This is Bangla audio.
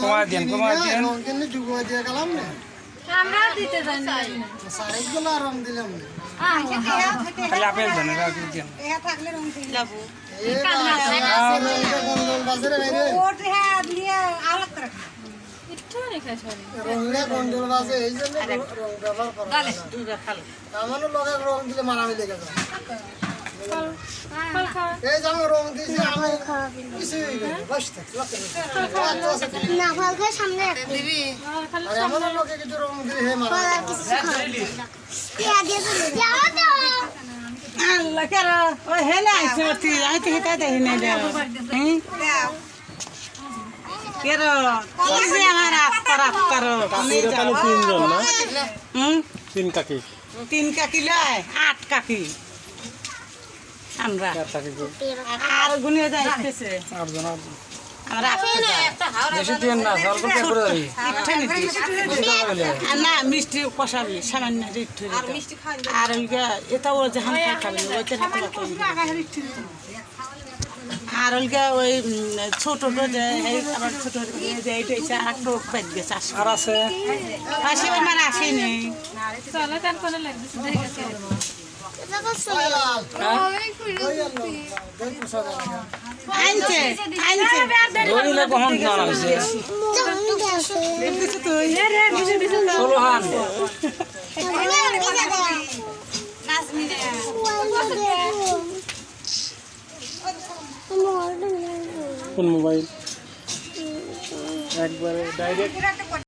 কমা দেন কমা দেন। রং দিয়ে না। আমরা দিতে জানি না। সাইডগুলো রং দিলাম না। খালি আপেল দেন। এরা কি দেন। এ রংটা গন্ডল বাজারে বাইরে। একটু নি খাসো রংটা গন্ডল বাজে এই জন্য রং ব্যবহার করা হয় লগে রং দিলে মারামি লেগে যায়। এই যে আমি রং দিয়েছি আমি কিছু বস না। ফলকে সামনে আর কিছু রং হে মারা আল্লাহ কেন ওই হে না সত্যি আমি তো হেটা দেখি না দেও হ্যাঁ কেন কি যে আমার আত্মার আত্মার তিনজন না হুম তিন কাকি তিন কাকি লয় আট কাকি আমরা চার কাকি আর গুনিয়ে যাইতেছে আটজন আটজন আমরা আটটা না অল্প কে করে দাঁড়ি ইচ্ছা নিতি আর মিষ্টি কষাবি সামান্য আর ওইটা এটা ও যে ওইটা হাতে আর ওইটা ওই ছোট যে এই আবার ছোট যে এইটা এইটা আর আছে? আসে মানে আসেনি। চলে তার কোনে লাগছে কোন মোবাইল। একবারে ডাইরেক্ট